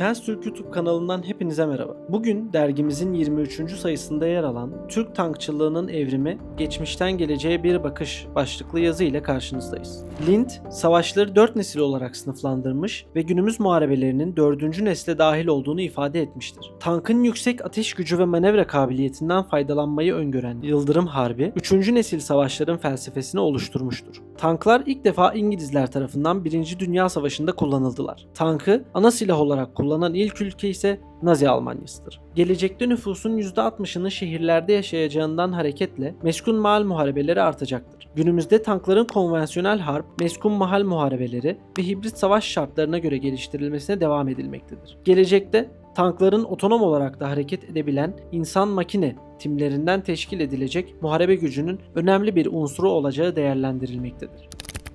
Defense Türk YouTube kanalından hepinize merhaba. Bugün dergimizin 23. sayısında yer alan Türk tankçılığının evrimi, geçmişten geleceğe bir bakış başlıklı yazı ile karşınızdayız. Lind, savaşları 4 nesil olarak sınıflandırmış ve günümüz muharebelerinin 4. nesle dahil olduğunu ifade etmiştir. Tankın yüksek ateş gücü ve manevra kabiliyetinden faydalanmayı öngören Yıldırım Harbi, 3. nesil savaşların felsefesini oluşturmuştur. Tanklar ilk defa İngilizler tarafından 1. Dünya Savaşı'nda kullanıldılar. Tankı ana silah olarak kullanan ilk ülke ise Nazi Almanyası'dır. Gelecekte nüfusun %60'ının şehirlerde yaşayacağından hareketle meskun mahal muharebeleri artacaktır. Günümüzde tankların konvansiyonel harp, meskun mahal muharebeleri ve hibrit savaş şartlarına göre geliştirilmesine devam edilmektedir. Gelecekte tankların otonom olarak da hareket edebilen insan-makine timlerinden teşkil edilecek muharebe gücünün önemli bir unsuru olacağı değerlendirilmektedir.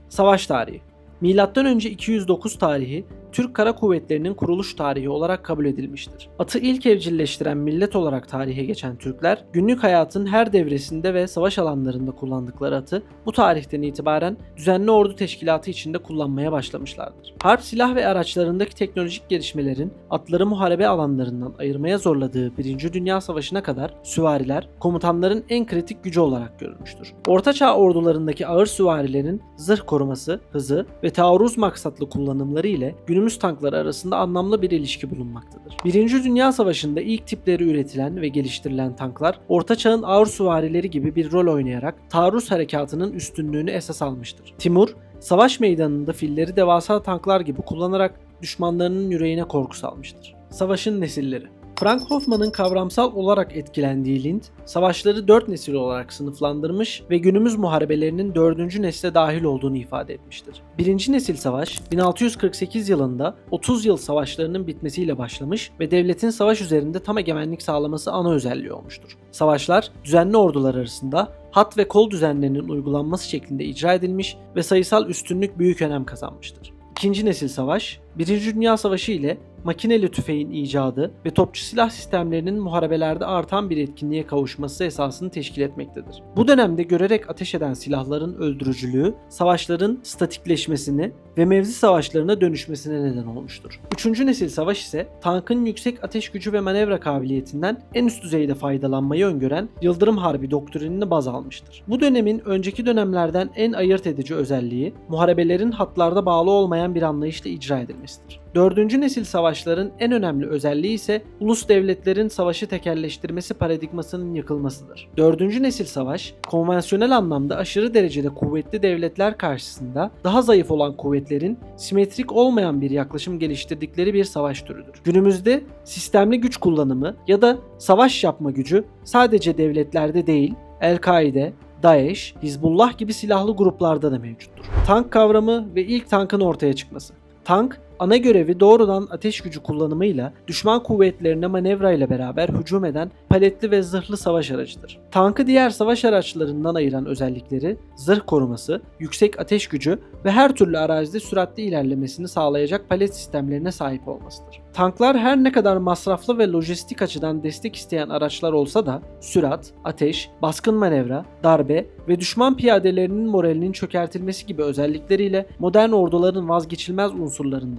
Savaş tarihi M.Ö. 209 tarihi Türk Kara Kuvvetleri'nin kuruluş tarihi olarak kabul edilmiştir. Atı ilk evcilleştiren millet olarak tarihe geçen Türkler, günlük hayatın her devresinde ve savaş alanlarında kullandıkları atı bu tarihten itibaren düzenli ordu teşkilatı içinde kullanmaya başlamışlardır. Harp silah ve araçlarındaki teknolojik gelişmelerin atları muharebe alanlarından ayırmaya zorladığı 1. Dünya Savaşı'na kadar süvariler komutanların en kritik gücü olarak görülmüştür. Ortaçağ ordularındaki ağır süvarilerin zırh koruması, hızı ve taarruz maksatlı kullanımları ile günümüz tankları arasında anlamlı bir ilişki bulunmaktadır. Birinci Dünya Savaşı'nda ilk tipleri üretilen ve geliştirilen tanklar, Orta Çağ'ın ağır süvarileri gibi bir rol oynayarak taarruz harekatının üstünlüğünü esas almıştır. Timur, savaş meydanında filleri devasa tanklar gibi kullanarak düşmanlarının yüreğine korku salmıştır. Savaşın nesilleri Frank Hoffman'ın kavramsal olarak etkilendiği Lind, savaşları 4 nesil olarak sınıflandırmış ve günümüz muharebelerinin 4. nesle dahil olduğunu ifade etmiştir. 1. nesil savaş, 1648 yılında 30 yıl savaşlarının bitmesiyle başlamış ve devletin savaş üzerinde tam egemenlik sağlaması ana özelliği olmuştur. Savaşlar, düzenli ordular arasında hat ve kol düzenlerinin uygulanması şeklinde icra edilmiş ve sayısal üstünlük büyük önem kazanmıştır. İkinci nesil savaş, Birinci Dünya Savaşı ile makineli tüfeğin icadı ve topçu silah sistemlerinin muharebelerde artan bir etkinliğe kavuşması esasını teşkil etmektedir. Bu dönemde görerek ateş eden silahların öldürücülüğü, savaşların statikleşmesini ve mevzi savaşlarına dönüşmesine neden olmuştur. Üçüncü nesil savaş ise tankın yüksek ateş gücü ve manevra kabiliyetinden en üst düzeyde faydalanmayı öngören Yıldırım Harbi doktrinini baz almıştır. Bu dönemin önceki dönemlerden en ayırt edici özelliği muharebelerin hatlarda bağlı olmayan bir anlayışla icra edilmesidir. Dördüncü nesil savaşların en önemli özelliği ise ulus devletlerin savaşı tekelleştirmesi paradigmasının yıkılmasıdır. Dördüncü nesil savaş, konvansiyonel anlamda aşırı derecede kuvvetli devletler karşısında daha zayıf olan kuvvetlerin simetrik olmayan bir yaklaşım geliştirdikleri bir savaş türüdür. Günümüzde sistemli güç kullanımı ya da savaş yapma gücü sadece devletlerde değil, El-Kaide, DAEŞ, Hizbullah gibi silahlı gruplarda da mevcuttur. Tank kavramı ve ilk tankın ortaya çıkması. Tank, ana görevi doğrudan ateş gücü kullanımıyla düşman kuvvetlerine manevra ile beraber hücum eden paletli ve zırhlı savaş aracıdır. Tankı diğer savaş araçlarından ayıran özellikleri zırh koruması, yüksek ateş gücü ve her türlü arazide süratli ilerlemesini sağlayacak palet sistemlerine sahip olmasıdır. Tanklar her ne kadar masraflı ve lojistik açıdan destek isteyen araçlar olsa da sürat, ateş, baskın manevra, darbe ve düşman piyadelerinin moralinin çökertilmesi gibi özellikleriyle modern orduların vazgeçilmez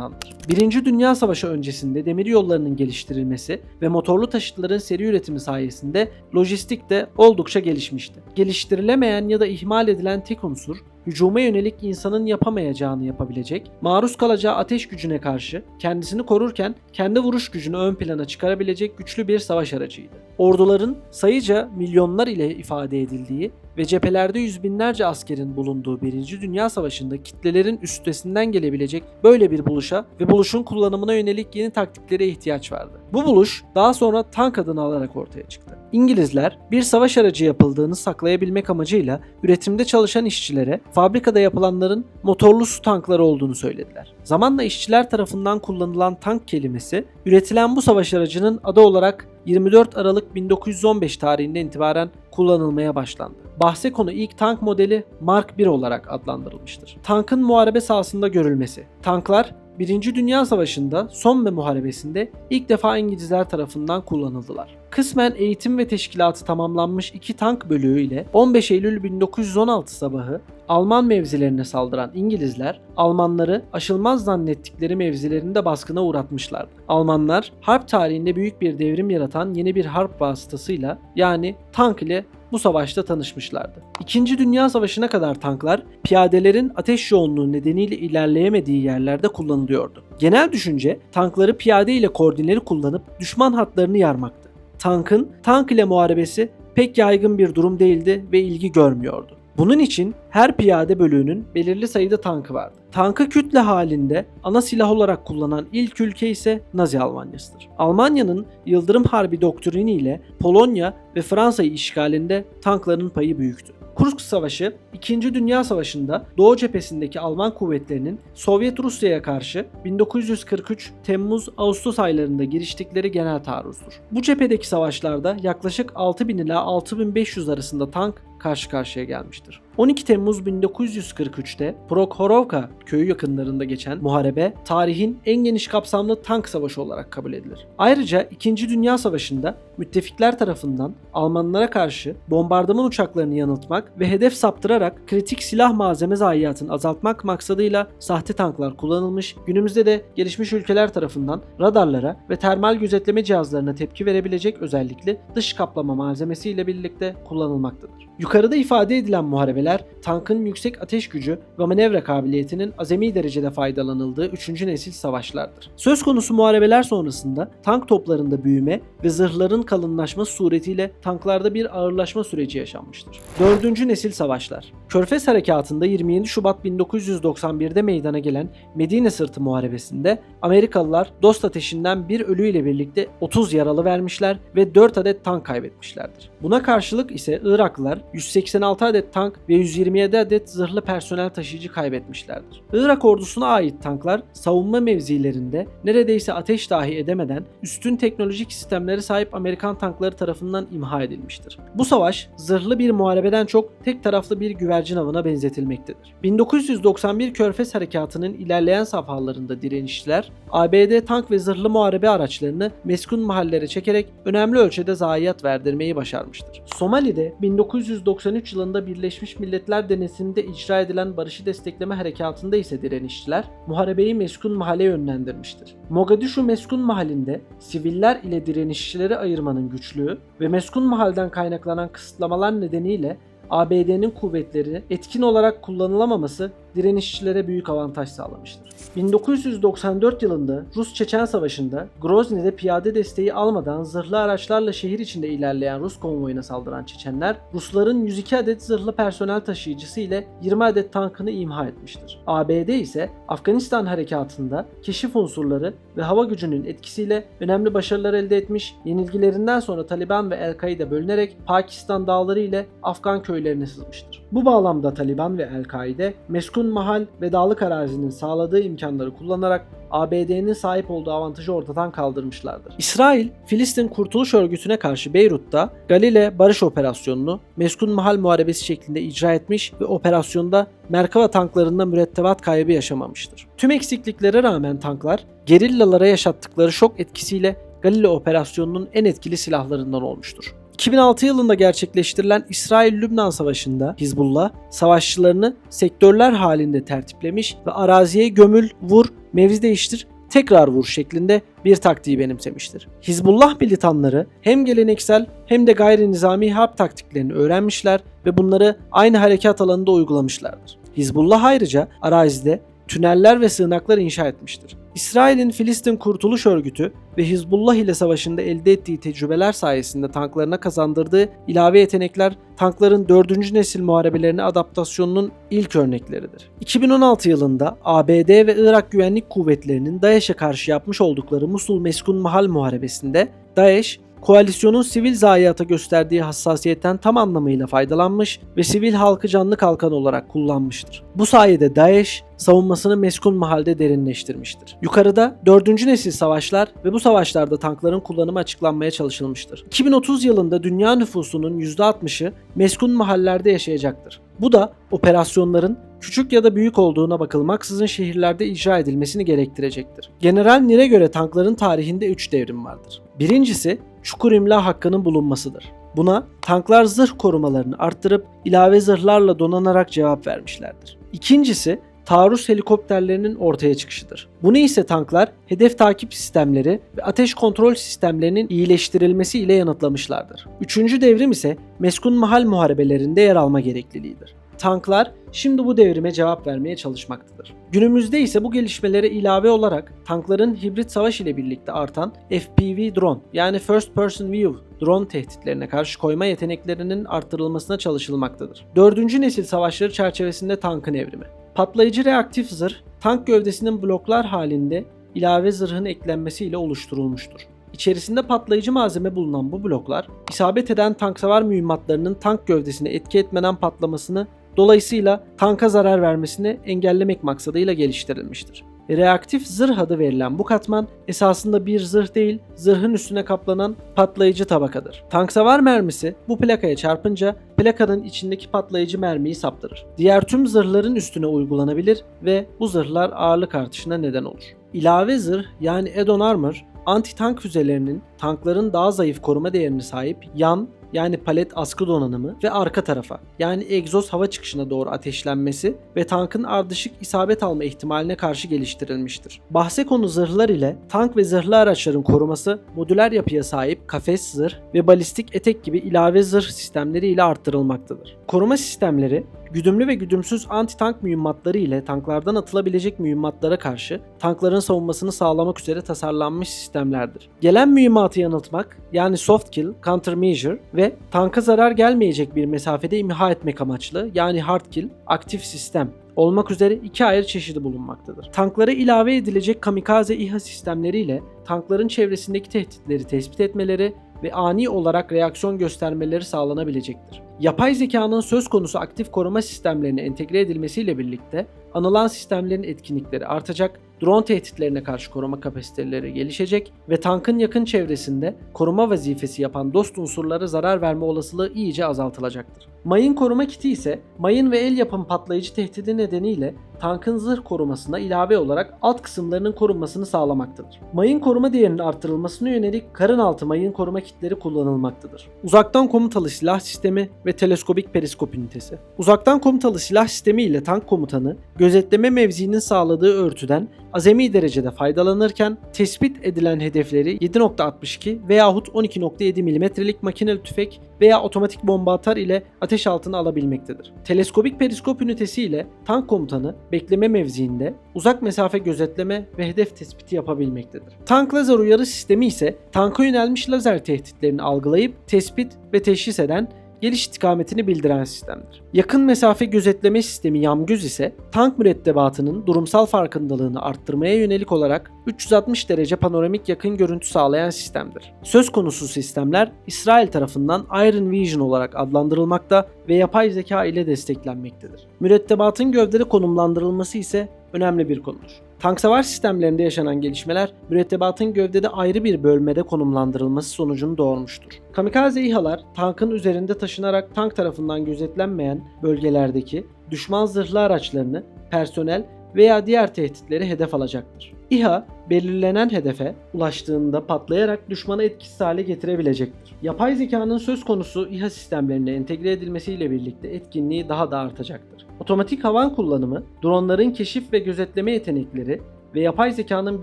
unsurlarındandır. Birinci Dünya Savaşı öncesinde demir yollarının geliştirilmesi ve motorlu taşıtların seri üretimi sayesinde lojistik de oldukça gelişmişti. Geliştirilemeyen ya da ihmal edilen tek unsur hücuma yönelik insanın yapamayacağını yapabilecek, maruz kalacağı ateş gücüne karşı kendisini korurken kendi vuruş gücünü ön plana çıkarabilecek güçlü bir savaş aracıydı. Orduların sayıca milyonlar ile ifade edildiği ve cephelerde yüz binlerce askerin bulunduğu 1. Dünya Savaşı'nda kitlelerin üstesinden gelebilecek böyle bir buluşa ve buluşun kullanımına yönelik yeni taktiklere ihtiyaç vardı. Bu buluş daha sonra tank adını alarak ortaya çıktı. İngilizler bir savaş aracı yapıldığını saklayabilmek amacıyla üretimde çalışan işçilere fabrikada yapılanların motorlu su tankları olduğunu söylediler. Zamanla işçiler tarafından kullanılan tank kelimesi üretilen bu savaş aracının adı olarak 24 Aralık 1915 tarihinden itibaren kullanılmaya başlandı. Bahse konu ilk tank modeli Mark 1 olarak adlandırılmıştır. Tankın muharebe sahasında görülmesi. Tanklar Birinci Dünya Savaşı'nda Somme Muharebesi'nde ilk defa İngilizler tarafından kullanıldılar. Kısmen eğitim ve teşkilatı tamamlanmış iki tank bölüğü ile 15 Eylül 1916 sabahı Alman mevzilerine saldıran İngilizler, Almanları aşılmaz zannettikleri mevzilerinde baskına uğratmışlardı. Almanlar, harp tarihinde büyük bir devrim yaratan yeni bir harp vasıtasıyla yani tank ile bu savaşta tanışmışlardı. İkinci Dünya Savaşı'na kadar tanklar piyadelerin ateş yoğunluğu nedeniyle ilerleyemediği yerlerde kullanılıyordu. Genel düşünce tankları piyade ile koordineli kullanıp düşman hatlarını yarmaktı. Tankın tank ile muharebesi pek yaygın bir durum değildi ve ilgi görmüyordu. Bunun için her piyade bölüğünün belirli sayıda tankı vardı. Tankı kütle halinde ana silah olarak kullanan ilk ülke ise Nazi Almanyasıdır. Almanya'nın Yıldırım Harbi doktrini ile Polonya ve Fransa'yı işgalinde tankların payı büyüktü. Kursk Savaşı, 2. Dünya Savaşı'nda Doğu cephesindeki Alman kuvvetlerinin Sovyet Rusya'ya karşı 1943 Temmuz-Ağustos aylarında giriştikleri genel taarruzdur. Bu cephedeki savaşlarda yaklaşık 6000 ila 6500 arasında tank karşı karşıya gelmiştir. 12 Temmuz 1943'te Prokhorovka köyü yakınlarında geçen muharebe tarihin en geniş kapsamlı tank savaşı olarak kabul edilir. Ayrıca 2. Dünya Savaşı'nda müttefikler tarafından Almanlara karşı bombardıman uçaklarını yanıltmak ve hedef saptırarak kritik silah malzeme zayiatını azaltmak maksadıyla sahte tanklar kullanılmış, günümüzde de gelişmiş ülkeler tarafından radarlara ve termal gözetleme cihazlarına tepki verebilecek özellikle dış kaplama malzemesiyle birlikte kullanılmaktadır. Yukarıda ifade edilen muharebeler tankın yüksek ateş gücü ve manevra kabiliyetinin azami derecede faydalanıldığı 3. nesil savaşlardır. Söz konusu muharebeler sonrasında tank toplarında büyüme ve zırhların kalınlaşması suretiyle tanklarda bir ağırlaşma süreci yaşanmıştır. 4. nesil savaşlar Körfez Harekatı'nda 27 Şubat 1991'de meydana gelen Medine Sırtı Muharebesi'nde Amerikalılar dost ateşinden bir ölüyle birlikte 30 yaralı vermişler ve 4 adet tank kaybetmişlerdir. Buna karşılık ise Iraklılar 186 adet tank ve 127 adet zırhlı personel taşıyıcı kaybetmişlerdir. Irak ordusuna ait tanklar savunma mevzilerinde neredeyse ateş dahi edemeden üstün teknolojik sistemlere sahip Amerikan tankları tarafından imha edilmiştir. Bu savaş zırhlı bir muharebeden çok tek taraflı bir güvercin avına benzetilmektedir. 1991 Körfez Harekatı'nın ilerleyen safhalarında direnişçiler ABD tank ve zırhlı muharebe araçlarını meskun mahallere çekerek önemli ölçüde zayiat verdirmeyi başarmıştır. Somali'de 1993 yılında Birleşmiş Milletler denetiminde icra edilen barışı destekleme harekatında ise direnişçiler muharebeyi meskun mahalle yönlendirmiştir. Mogadishu meskun mahallinde siviller ile direnişçileri ayırmanın güçlüğü ve meskun mahalden kaynaklanan kısıtlamalar nedeniyle ABD'nin kuvvetleri etkin olarak kullanılamaması direnişçilere büyük avantaj sağlamıştır. 1994 yılında Rus-Çeçen Savaşı'nda Grozny'de piyade desteği almadan zırhlı araçlarla şehir içinde ilerleyen Rus konvoyuna saldıran Çeçenler, Rusların 102 adet zırhlı personel taşıyıcısı ile 20 adet tankını imha etmiştir. ABD ise Afganistan harekatında keşif unsurları ve hava gücünün etkisiyle önemli başarılar elde etmiş, yenilgilerinden sonra Taliban ve El-Kaide bölünerek Pakistan dağları ile Afgan köylerine sızmıştır. Bu bağlamda Taliban ve El-Kaide meskun mahal ve dağlık arazinin sağladığı imkanları kullanarak ABD'nin sahip olduğu avantajı ortadan kaldırmışlardır. İsrail, Filistin Kurtuluş Örgütü'ne karşı Beyrut'ta Galile Barış Operasyonu'nu meskun mahal muharebesi şeklinde icra etmiş ve operasyonda Merkava tanklarında mürettebat kaybı yaşamamıştır. Tüm eksikliklere rağmen tanklar gerillalara yaşattıkları şok etkisiyle Galile operasyonunun en etkili silahlarından olmuştur. 2006 yılında gerçekleştirilen İsrail-Lübnan Savaşı'nda Hizbullah savaşçılarını sektörler halinde tertiplemiş ve araziye gömül, vur, mevzi değiştir, tekrar vur şeklinde bir taktiği benimsemiştir. Hizbullah militanları hem geleneksel hem de gayri nizami harp taktiklerini öğrenmişler ve bunları aynı harekat alanında uygulamışlardır. Hizbullah ayrıca arazide tüneller ve sığınaklar inşa etmiştir. İsrail'in Filistin Kurtuluş Örgütü ve Hizbullah ile savaşında elde ettiği tecrübeler sayesinde tanklarına kazandırdığı ilave yetenekler tankların 4. nesil muharebelerine adaptasyonunun ilk örnekleridir. 2016 yılında ABD ve Irak Güvenlik Kuvvetleri'nin DAEŞ'e karşı yapmış oldukları Musul Meskun Mahal Muharebesi'nde DAEŞ koalisyonun sivil zayiata gösterdiği hassasiyetten tam anlamıyla faydalanmış ve sivil halkı canlı kalkan olarak kullanmıştır. Bu sayede DAEŞ savunmasını meskun mahalde derinleştirmiştir. Yukarıda 4. nesil savaşlar ve bu savaşlarda tankların kullanımı açıklanmaya çalışılmıştır. 2030 yılında dünya nüfusunun %60'ı meskun mahallerde yaşayacaktır. Bu da operasyonların küçük ya da büyük olduğuna bakılmaksızın şehirlerde icra edilmesini gerektirecektir. General Nir'e göre tankların tarihinde 3 devrim vardır. Birincisi çukur imla hakkının bulunmasıdır. Buna tanklar zırh korumalarını arttırıp ilave zırhlarla donanarak cevap vermişlerdir. İkincisi taarruz helikopterlerinin ortaya çıkışıdır. Bunu ise tanklar hedef takip sistemleri ve ateş kontrol sistemlerinin iyileştirilmesi ile yanıtlamışlardır. Üçüncü devrim ise meskun mahal muharebelerinde yer alma gerekliliğidir. Tanklar şimdi bu devrime cevap vermeye çalışmaktadır. Günümüzde ise bu gelişmelere ilave olarak tankların hibrit savaş ile birlikte artan FPV drone yani First Person View drone tehditlerine karşı koyma yeteneklerinin arttırılmasına çalışılmaktadır. Dördüncü nesil savaşları çerçevesinde tankın evrimi. Patlayıcı reaktif zırh, tank gövdesinin bloklar halinde ilave zırhın eklenmesiyle oluşturulmuştur. İçerisinde patlayıcı malzeme bulunan bu bloklar, isabet eden tanksavar mühimmatlarının tank gövdesine etki etmeden patlamasını, dolayısıyla tanka zarar vermesini engellemek maksadıyla geliştirilmiştir. Reaktif zırh adı verilen bu katman esasında bir zırh değil, zırhın üstüne kaplanan patlayıcı tabakadır. Tanksavar mermisi bu plakaya çarpınca plakanın içindeki patlayıcı mermiyi saptırır. Diğer tüm zırhların üstüne uygulanabilir ve bu zırhlar ağırlık artışına neden olur. İlave zırh yani add-on armor anti-tank füzelerinin tankların daha zayıf koruma değerini sahip yan yani palet askı donanımı ve arka tarafa yani egzoz hava çıkışına doğru ateşlenmesi ve tankın ardışık isabet alma ihtimaline karşı geliştirilmiştir. Bahse konu zırhlar ile tank ve zırhlı araçların koruması modüler yapıya sahip kafes zırh ve balistik etek gibi ilave zırh sistemleri ile arttırılmaktadır. Koruma sistemleri güdümlü ve güdümsüz anti-tank mühimmatları ile tanklardan atılabilecek mühimmatlara karşı tankların savunmasını sağlamak üzere tasarlanmış sistemlerdir. Gelen mühimmatı yanıltmak yani soft kill, countermeasure ve tanka zarar gelmeyecek bir mesafede imha etmek amaçlı yani hard kill, aktif sistem olmak üzere iki ayrı çeşidi bulunmaktadır. Tanklara ilave edilecek kamikaze İHA sistemleriyle tankların çevresindeki tehditleri tespit etmeleri ve ani olarak reaksiyon göstermeleri sağlanabilecektir. Yapay zekanın söz konusu aktif koruma sistemlerine entegre edilmesiyle birlikte anılan sistemlerin etkinlikleri artacak, drone tehditlerine karşı koruma kapasiteleri gelişecek ve tankın yakın çevresinde koruma vazifesi yapan dost unsurlara zarar verme olasılığı iyice azaltılacaktır. Mayın koruma kiti ise mayın ve el yapım patlayıcı tehdidi nedeniyle tankın zırh korumasına ilave olarak alt kısımlarının korunmasını sağlamaktadır. Mayın koruma değerinin arttırılmasına yönelik karın altı mayın koruma kitleri kullanılmaktadır. Uzaktan komutalı silah sistemi ve teleskobik periskop ünitesi. Uzaktan komutalı silah sistemi ile tank komutanı gözetleme mevziinin sağladığı örtüden azami derecede faydalanırken tespit edilen hedefleri 7.62 veyahut 12.7 mm'lik makineli tüfek veya otomatik bomba atar ile ateş altına alabilmektedir. Teleskobik periskop ünitesi ile tank komutanı bekleme mevziinde uzak mesafe gözetleme ve hedef tespiti yapabilmektedir. Tank lazer uyarı sistemi ise tanka yönelmiş lazer tehditlerini algılayıp tespit ve teşhis eden geliş istikametini bildiren sistemdir. Yakın mesafe gözetleme sistemi YAMGÖZ ise tank mürettebatının durumsal farkındalığını arttırmaya yönelik olarak 360 derece panoramik yakın görüntü sağlayan sistemdir. Söz konusu sistemler İsrail tarafından Iron Vision olarak adlandırılmakta ve yapay zeka ile desteklenmektedir. Mürettebatın gövdede konumlandırılması ise önemli bir konudur. Tank savar sistemlerinde yaşanan gelişmeler mürettebatın gövdede ayrı bir bölmede konumlandırılması sonucunu doğurmuştur. Kamikaze İHA'lar tankın üzerinde taşınarak tank tarafından gözetlenmeyen bölgelerdeki düşman zırhlı araçlarını, personel veya diğer tehditleri hedef alacaktır. İHA belirlenen hedefe ulaştığında patlayarak düşmanı etkisiz hale getirebilecektir. Yapay zekanın söz konusu İHA sistemlerine entegre edilmesiyle birlikte etkinliği daha da artacaktır. Otomatik havan kullanımı, dronların keşif ve gözetleme yetenekleri ve yapay zekanın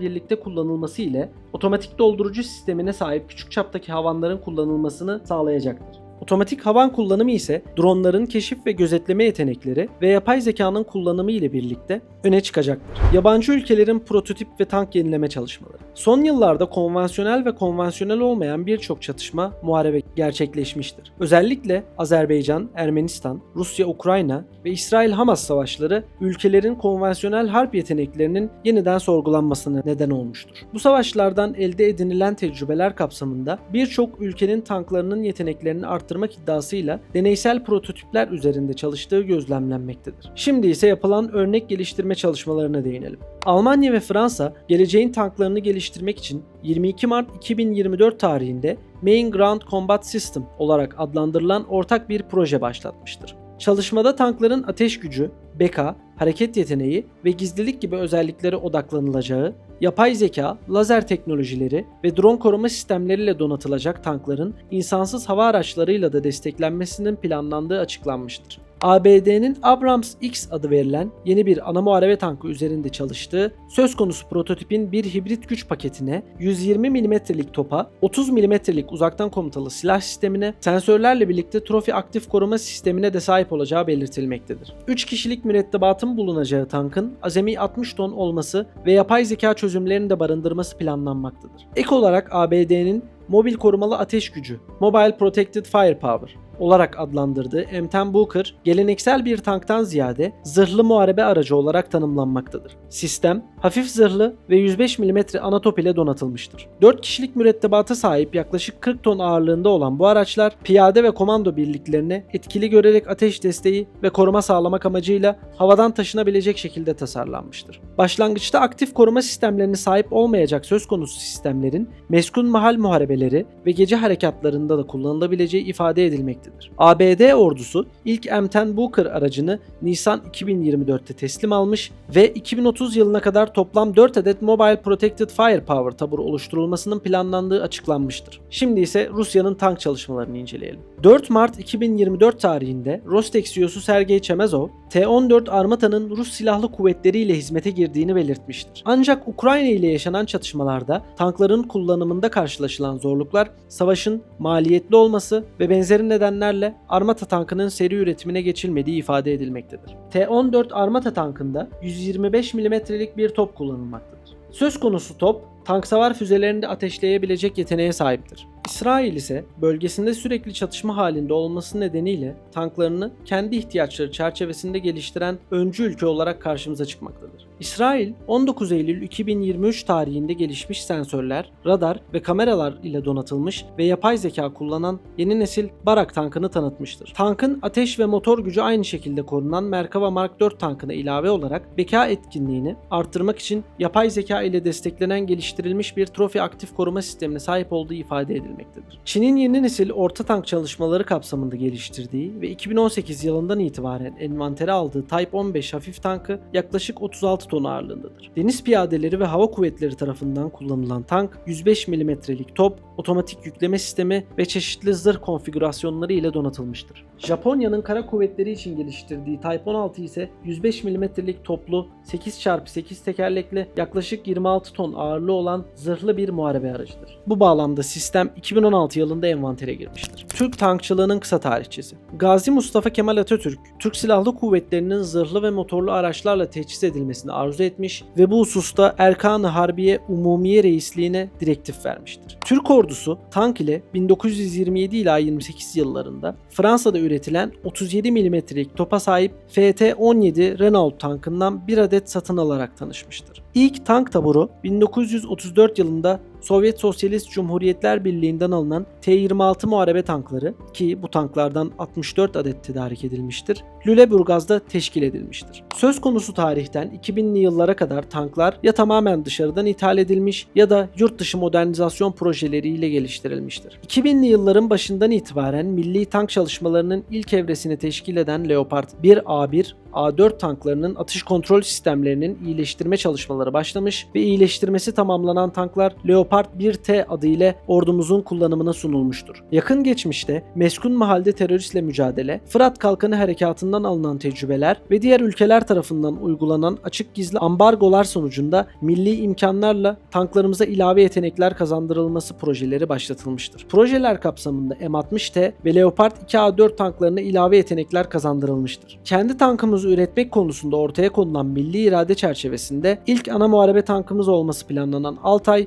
birlikte kullanılması ile otomatik doldurucu sistemine sahip küçük çaptaki havanların kullanılmasını sağlayacaktır. Otomatik havan kullanımı ise dronların keşif ve gözetleme yetenekleri ve yapay zekanın kullanımı ile birlikte öne çıkacaktır. Yabancı ülkelerin prototip ve tank yenileme çalışmaları. Son yıllarda konvansiyonel ve konvansiyonel olmayan birçok çatışma, muharebe gerçekleşmiştir. Özellikle Azerbaycan, Ermenistan, Rusya, Ukrayna ve İsrail-Hamas savaşları ülkelerin konvansiyonel harp yeteneklerinin yeniden sorgulanmasına neden olmuştur. Bu savaşlardan elde edinilen tecrübeler kapsamında birçok ülkenin tanklarının yeteneklerini arttırmak iddiasıyla deneysel prototipler üzerinde çalıştığı gözlemlenmektedir. Şimdi ise yapılan örnek geliştirme çalışmalarına değinelim. Almanya ve Fransa geleceğin tanklarını geliştirmek için 22 Mart 2024 tarihinde Main Ground Combat System olarak adlandırılan ortak bir proje başlatmıştır. Çalışmada tankların ateş gücü, beka, hareket yeteneği ve gizlilik gibi özelliklere odaklanılacağı, yapay zeka, lazer teknolojileri ve drone koruma sistemleriyle donatılacak tankların insansız hava araçlarıyla da desteklenmesinin planlandığı açıklanmıştır. ABD'nin Abrams X adı verilen yeni bir ana muharebe tankı üzerinde çalıştığı söz konusu prototipin bir hibrit güç paketine 120 mm'lik topa, 30 mm'lik uzaktan komutalı silah sistemine, sensörlerle birlikte trofi aktif koruma sistemine de sahip olacağı belirtilmektedir. 3 kişilik mürettebatın bulunacağı tankın azami 60 ton olması ve yapay zeka çözümlerini de barındırması planlanmaktadır. Ek olarak ABD'nin mobil korumalı ateş gücü, Mobile Protected Firepower olarak adlandırdığı M10 Booker, geleneksel bir tanktan ziyade zırhlı muharebe aracı olarak tanımlanmaktadır. Sistem, hafif zırhlı ve 105 mm ana top ile donatılmıştır. 4 kişilik mürettebata sahip yaklaşık 40 ton ağırlığında olan bu araçlar, piyade ve komando birliklerine etkili görerek ateş desteği ve koruma sağlamak amacıyla havadan taşınabilecek şekilde tasarlanmıştır. Başlangıçta aktif koruma sistemlerine sahip olmayacak söz konusu sistemlerin meskun mahal muharebeleri ve gece harekatlarında da kullanılabileceği ifade edilmektedir. ABD ordusu ilk M10 Booker aracını Nisan 2024'te teslim almış ve 2030 yılına kadar toplam 4 adet Mobile Protected Firepower taburu oluşturulmasının planlandığı açıklanmıştır. Şimdi ise Rusya'nın tank çalışmalarını inceleyelim. 4 Mart 2024 tarihinde Rostex CEO'su Sergey Chemezov, T-14 Armata'nın Rus silahlı kuvvetleriyle hizmete girdiğini belirtmiştir. Ancak Ukrayna ile yaşanan çatışmalarda tankların kullanımında karşılaşılan zorluklar, savaşın maliyetli olması ve benzeri nedenlerle Armata tankının seri üretimine geçilmediği ifade edilmektedir. T-14 Armata tankında 125 mm'lik bir top kullanılmaktadır. Söz konusu top, tank savar füzelerini de ateşleyebilecek yeteneğe sahiptir. İsrail ise bölgesinde sürekli çatışma halinde olması nedeniyle tanklarını kendi ihtiyaçları çerçevesinde geliştiren öncü ülke olarak karşımıza çıkmaktadır. İsrail 19 Eylül 2023 tarihinde gelişmiş sensörler, radar ve kameralar ile donatılmış ve yapay zeka kullanan yeni nesil Barak tankını tanıtmıştır. Tankın ateş ve motor gücü aynı şekilde korunan Merkava Mark 4 tankına ilave olarak beka etkinliğini arttırmak için yapay zeka ile desteklenen geliştirilmiş bir trofi aktif koruma sistemine sahip olduğu ifade edilmektedir. Çin'in yeni nesil orta tank çalışmaları kapsamında geliştirdiği ve 2018 yılından itibaren envantere aldığı Type 15 hafif tankı yaklaşık 36 ton ağırlığındadır. Deniz piyadeleri ve hava kuvvetleri tarafından kullanılan tank 105 mm'lik top, otomatik yükleme sistemi ve çeşitli zırh konfigürasyonları ile donatılmıştır. Japonya'nın kara kuvvetleri için geliştirdiği Type 16 ise 105 mm'lik toplu 8x8 tekerlekli yaklaşık 26 ton ağırlığı olan zırhlı bir muharebe aracıdır. Bu bağlamda sistem 2016 yılında envantere girmiştir. Türk tankçılığının kısa tarihçesi. Gazi Mustafa Kemal Atatürk, Türk Silahlı Kuvvetleri'nin zırhlı ve motorlu araçlarla teçhiz edilmesini arzu etmiş ve bu hususta Erkan-ı Harbiye Umumiye Reisliğine direktif vermiştir. Türk ordusu tank ile 1927 ila 28 yıllarında Fransa'da üretilen 37 mm'lik topa sahip FT-17 Renault tankından bir adet satın alarak tanışmıştır. İlk tank taburu 1934 yılında Sovyet Sosyalist Cumhuriyetler Birliği'nden alınan T-26 muharebe tankları ki bu tanklardan 64 adet tedarik edilmiştir, Lüleburgaz'da teşkil edilmiştir. Söz konusu tarihten 2000'li yıllara kadar tanklar ya tamamen dışarıdan ithal edilmiş ya da yurt dışı modernizasyon projeleriyle geliştirilmiştir. 2000'li yılların başından itibaren milli tank çalışmalarının ilk evresini teşkil eden Leopard 1A1, A4 tanklarının atış kontrol sistemlerinin iyileştirme çalışmaları başlamış ve iyileştirmesi tamamlanan tanklar Leopard 1T adı ile ordumuzun kullanımına sunulmuştur. Yakın geçmişte meskun mahalde teröristle mücadele, Fırat Kalkanı Harekatı'ndan alınan tecrübeler ve diğer ülkeler tarafından uygulanan açık gizli ambargolar sonucunda milli imkanlarla tanklarımıza ilave yetenekler kazandırılması projeleri başlatılmıştır. Projeler kapsamında M60T ve Leopard 2A4 tanklarına ilave yetenekler kazandırılmıştır. Kendi tankımızı üretmek konusunda ortaya konulan milli irade çerçevesinde ilk ana muharebe tankımız olması planlanan Altay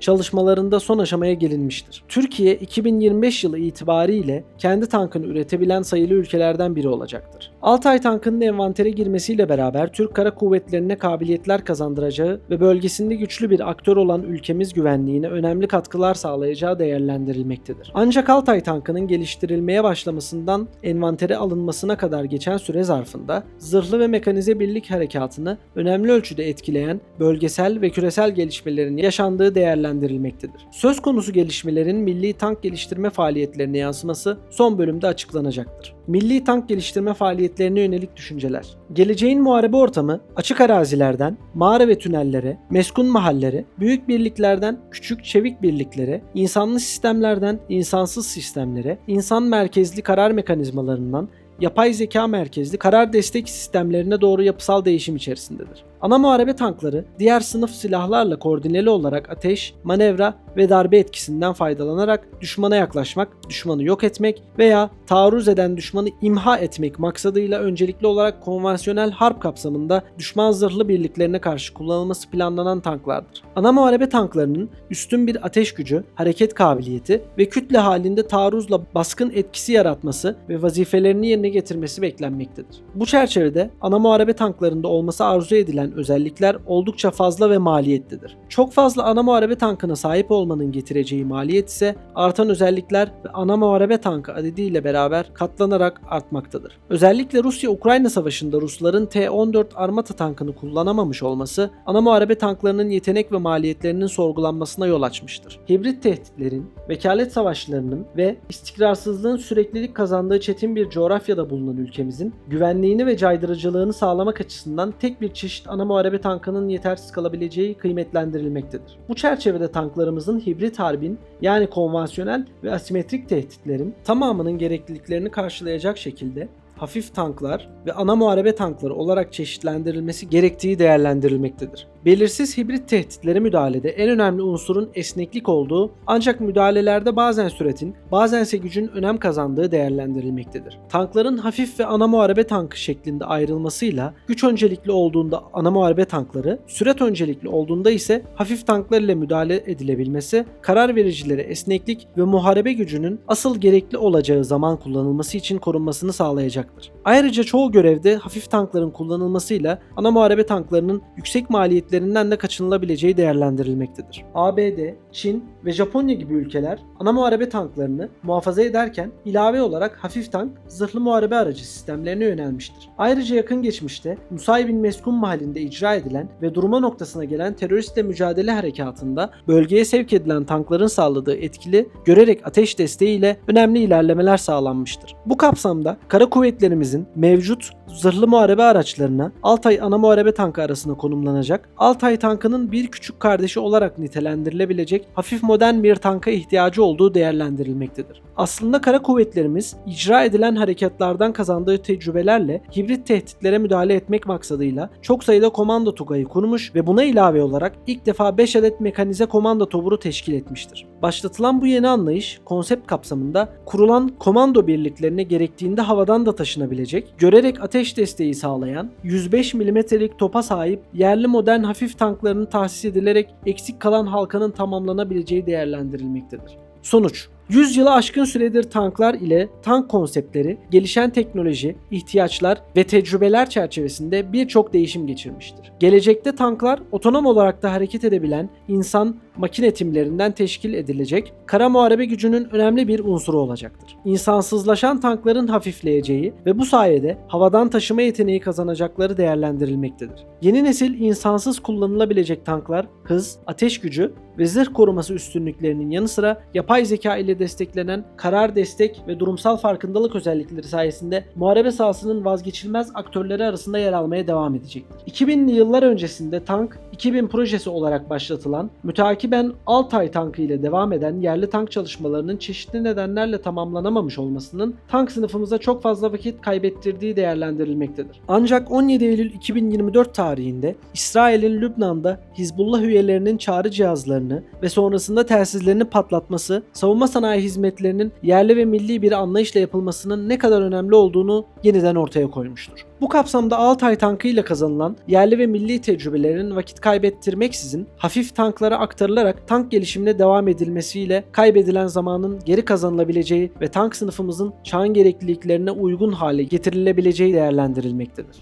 çalışmalarında son aşamaya gelinmiştir. Türkiye 2025 yılı itibariyle kendi tankını üretebilen sayılı ülkelerden biri olacaktır. Altay tankının envantere girmesiyle beraber Türk Kara Kuvvetlerine kabiliyetler kazandıracağı ve bölgesinde güçlü bir aktör olan ülkemiz güvenliğine önemli katkılar sağlayacağı değerlendirilmektedir. Ancak Altay tankının geliştirilmeye başlamasından envantere alınmasına kadar geçen süre zarfında zırhlı ve mekanize birlik harekatını önemli ölçüde etkileyen bölgesel ve küresel gelişmelerin yaşandığı değerlendirilmektedir. Edilmektedir. Söz konusu gelişmelerin milli tank geliştirme faaliyetlerine yansıması son bölümde açıklanacaktır. Milli tank geliştirme faaliyetlerine yönelik düşünceler. Geleceğin muharebe ortamı açık arazilerden mağara ve tünellere, meskun mahallere, büyük birliklerden küçük çevik birliklere, insanlı sistemlerden insansız sistemlere, insan merkezli karar mekanizmalarından yapay zeka merkezli karar destek sistemlerine doğru yapısal değişim içerisindedir. Ana muharebe tankları diğer sınıf silahlarla koordineli olarak ateş, manevra ve darbe etkisinden faydalanarak düşmana yaklaşmak, düşmanı yok etmek veya taarruz eden düşmanı imha etmek maksadıyla öncelikli olarak konvansiyonel harp kapsamında düşman zırhlı birliklerine karşı kullanılması planlanan tanklardır. Ana muharebe tanklarının üstün bir ateş gücü, hareket kabiliyeti ve kütle halinde taarruzla baskın etkisi yaratması ve vazifelerini yerine getirmesi beklenmektedir. Bu çerçevede ana muharebe tanklarında olması arzu edilen özellikler oldukça fazla ve maliyetlidir. Çok fazla ana muharebe tankına sahip olmanın getireceği maliyet ise artan özellikler ve ana muharebe tankı adediyle beraber katlanarak artmaktadır. Özellikle Rusya-Ukrayna savaşında Rusların T-14 Armata tankını kullanamamış olması ana muharebe tanklarının yetenek ve maliyetlerinin sorgulanmasına yol açmıştır. Hibrit tehditlerin, vekalet savaşlarının ve istikrarsızlığın süreklilik kazandığı çetin bir coğrafyada bulunan ülkemizin güvenliğini ve caydırıcılığını sağlamak açısından tek bir çeşit ana muharebe tankının yetersiz kalabileceği kıymetlendirilmektedir. Bu çerçevede tanklarımızın hibrit harbin yani konvansiyonel ve asimetrik tehditlerin tamamının gerekliliklerini karşılayacak şekilde hafif tanklar ve ana muharebe tankları olarak çeşitlendirilmesi gerektiği değerlendirilmektedir. Belirsiz hibrit tehditlere müdahalede en önemli unsurun esneklik olduğu ancak müdahalelerde bazen süretin, bazense gücün önem kazandığı değerlendirilmektedir. Tankların hafif ve ana muharebe tankı şeklinde ayrılmasıyla güç öncelikli olduğunda ana muharebe tankları, süret öncelikli olduğunda ise hafif tanklar ile müdahale edilebilmesi, karar vericilere esneklik ve muharebe gücünün asıl gerekli olacağı zaman kullanılması için korunmasını sağlayacaktır. Ayrıca çoğu görevde hafif tankların kullanılmasıyla ana muharebe tanklarının yüksek maliyetlerinden de kaçınılabileceği değerlendirilmektedir. ABD, Çin ve Japonya gibi ülkeler ana muharebe tanklarını muhafaza ederken ilave olarak hafif tank, zırhlı muharebe aracı sistemlerine yönelmiştir. Ayrıca yakın geçmişte Musay bin Meskun mahallinde icra edilen ve durma noktasına gelen teröristle mücadele harekatında bölgeye sevk edilen tankların sağladığı etkili görerek ateş desteğiyle önemli ilerlemeler sağlanmıştır. Bu kapsamda kara kuvvetlerimizin mevcut zırhlı muharebe araçlarına Altay ana muharebe tankı arasına konumlanacak, Altay tankının bir küçük kardeşi olarak nitelendirilebilecek hafif modern bir tanka ihtiyacı olduğu değerlendirilmektedir. Aslında kara kuvvetlerimiz icra edilen harekatlardan kazandığı tecrübelerle hibrit tehditlere müdahale etmek maksadıyla çok sayıda komando tugayı kurmuş ve buna ilave olarak ilk defa 5 adet mekanize komando toburu teşkil etmiştir. Başlatılan bu yeni anlayış konsept kapsamında kurulan komando birliklerine gerektiğinde havadan da taşınabilecek, görerek ateş desteği sağlayan 105 mm'lik topa sahip yerli modern hafif tanklarının tahsis edilerek eksik kalan halkanın tamamlanabileceği değerlendirilmektedir. Sonuç 100 yılı aşkın süredir tanklar ile tank konseptleri, gelişen teknoloji, ihtiyaçlar ve tecrübeler çerçevesinde birçok değişim geçirmiştir. Gelecekte tanklar otonom olarak da hareket edebilen insan makine timlerinden teşkil edilecek kara muharebe gücünün önemli bir unsuru olacaktır. İnsansızlaşan tankların hafifleyeceği ve bu sayede havadan taşıma yeteneği kazanacakları değerlendirilmektedir. Yeni nesil insansız kullanılabilecek tanklar hız, ateş gücü ve zırh koruması üstünlüklerinin yanı sıra yapay zeka ile desteklenen karar destek ve durumsal farkındalık özellikleri sayesinde muharebe sahasının vazgeçilmez aktörleri arasında yer almaya devam edecektir. 2000'li yıllar öncesinde tank 2000 projesi olarak başlatılan, mütakiben Altay tankı ile devam eden yerli tank çalışmalarının çeşitli nedenlerle tamamlanamamış olmasının tank sınıfımıza çok fazla vakit kaybettirdiği değerlendirilmektedir. Ancak 17 Eylül 2024 tarihinde İsrail'in Lübnan'da Hizbullah üyelerinin çağrı cihazlarını ve sonrasında telsizlerini patlatması, savunma sanayi hizmetlerinin yerli ve milli bir anlayışla yapılmasının ne kadar önemli olduğunu yeniden ortaya koymuştur. Bu kapsamda Altay tankı ile kazanılan yerli ve milli tecrübelerin vakit kaybettirmeksizin hafif tanklara aktarılarak tank gelişimine devam edilmesiyle kaybedilen zamanın geri kazanılabileceği ve tank sınıfımızın çağın gerekliliklerine uygun hale getirilebileceği değerlendirilmektedir.